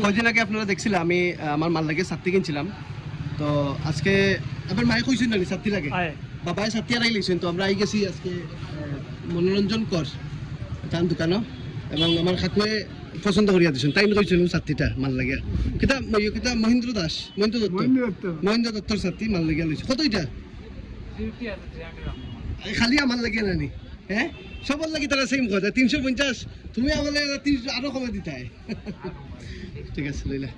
কয়দিন আগে আপনারা দেখছিলেন আমি আমার মাল লাগে ছাত্রী কিনছিলাম। তো আজকে আবার মায়ে কইছেন নাকি ছাত্রী লাগে? বাবাই ছাত্রী আর আইলেছেন তো আমরা আই গেছি আজকে মনোরঞ্জন কর তার দোকানও এবং আমার খাকুয়ে পছন্দ করিয়া দিছেন তাই কইছিল ছাত্রীটা মাল লাগিয়া কিতা মই কিতা মহেন্দ্র দাস মহেন্দ্র দত্ত? মহেন্দ্র দত্তর ছাত্রী মাল লাগিয়া লইছে কত এটা? খালি আমার লাগিয়া নানি হ্যাঁ সবার লাগি তারা সেম কথা তিনশো পঞ্চাশ তুমি আমাকে তিনশো আরও কমে দিতাই ঠিক আছে লইলা।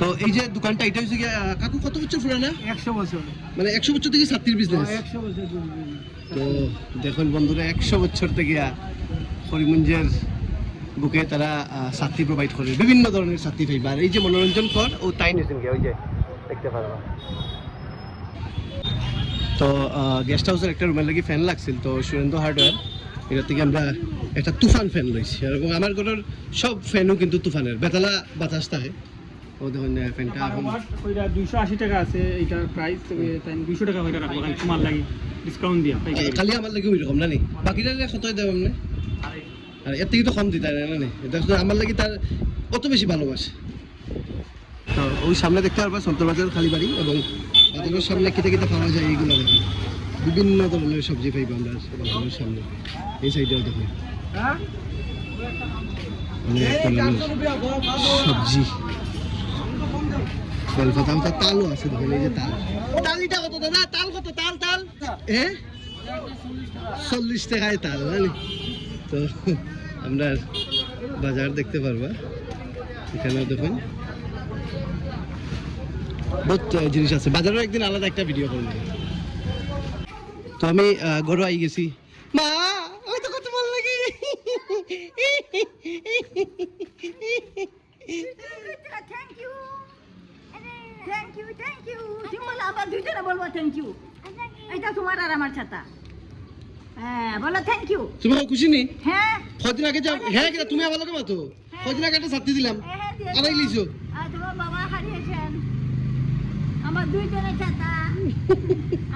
তো এই যে দোকানটা এটা হচ্ছে কাকু কত বছর পুরানা? একশো বছর। মানে একশো বছর থেকে ছাত্রীর বিজনেস একশো বছর তো দেখুন বন্ধুরা একশো বছর থেকে হরিমঞ্জের বুকে তারা ছাত্রী প্রোভাইড করে। বিভিন্ন ধরনের ছাত্রী পাইবা আর এই যে মনোরঞ্জন কর ও তাই নিয়েছেন ওই যে দেখতে পারবা। তো গেস্ট হাউসের একটা রুমের লাগি ফ্যান লাগছিল তো সুরেন্দ্র হার্ডওয়্যার এটা থেকে আমরা একটা তুফান ফ্যান লইছি। এবং আমার ঘরের সব ফ্যানও কিন্তু তুফানের বেতালা বাতাস থাকে ও দেখুন ফ্যানটা এখন ওইটা দুইশো আশি টাকা আছে এইটার প্রাইস তাই দুইশো টাকা ওইটা রাখব তোমার লাগে ডিসকাউন্ট দিয়া কালি আমার লাগে ওই রকম না নি বাকিটা কত দেব আপনি আর এর থেকে তো কম দিতে না নি এটা আমার লাগে তার কত বেশি ভালোবাসে। তো ওই সামনে দেখতে পারবা সন্তর বাজার খালি বাড়ি এবং বাজারের সামনে কেটে কেটে পাওয়া যায় এইগুলো দেখুন বিভিন্ন ধরনের সবজি পাইব আমরা বাজারের সামনে। এই সাইডেও দেখুন অনেক ধরনের সবজি। তালও আছে দেখুন এই যে তাল। তালিটা কত দাদা? তাল কত? তাল তাল? হ্যাঁ চল্লিশ টাকায় তাল তো আমরা বাজার দেখতে পারবা। এখানে দেখুন। বহুত জিনিস আছে। বাজারের একদিন আলাদা একটা ভিডিও করব তো আমি আহ, ঘরে আই গেছি। মা ওই তো কত ভালো লাগে। Thank you thank you thank you তুমি আবার দুইজনে বলব থ্যাংক ইউ এটা তোমার আর আমার ছাতা। হ্যাঁ বলো থ্যাংক ইউ তুমি খুশি নি হ্যাঁ। কদিন আগে যাও হ্যাঁ তুমি আমার লোকে মাতো কদিন আগে একটা ছাত্রী দিলাম। হ্যাঁ, দিয়েছ। আড়াই লিছো আর তোমার বাবা হারিয়েছেন আমার দুইজনের ছাতা।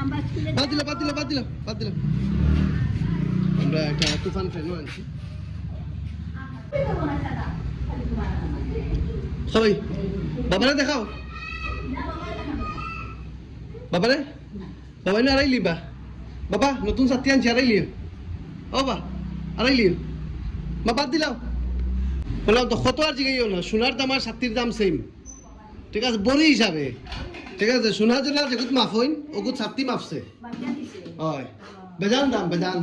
আমরা স্কুলে বাদ দিলাম বাদ দিলাম বাদ দিলাম বাদ সবাই, বাবারে দেখাও। বাবারে বাবাই না, আড়াই লিবা বাবা, নতুন ছাত্রী আনছি, আড়াই লিও। ও বা, আড়াই লিও। মা, বাদ দিলাম বললাম, তো কত আর জিগাইও না? সোনার দাম আর ছাত্রীর দাম সেম ঠিক আছে, বড়ি হিসাবে। ঠিক আছে সোনার জন্য যেগুত মাফ হইন ওগুত ছাত্রী মাফছে। হয়। বেজান দাম বেজান।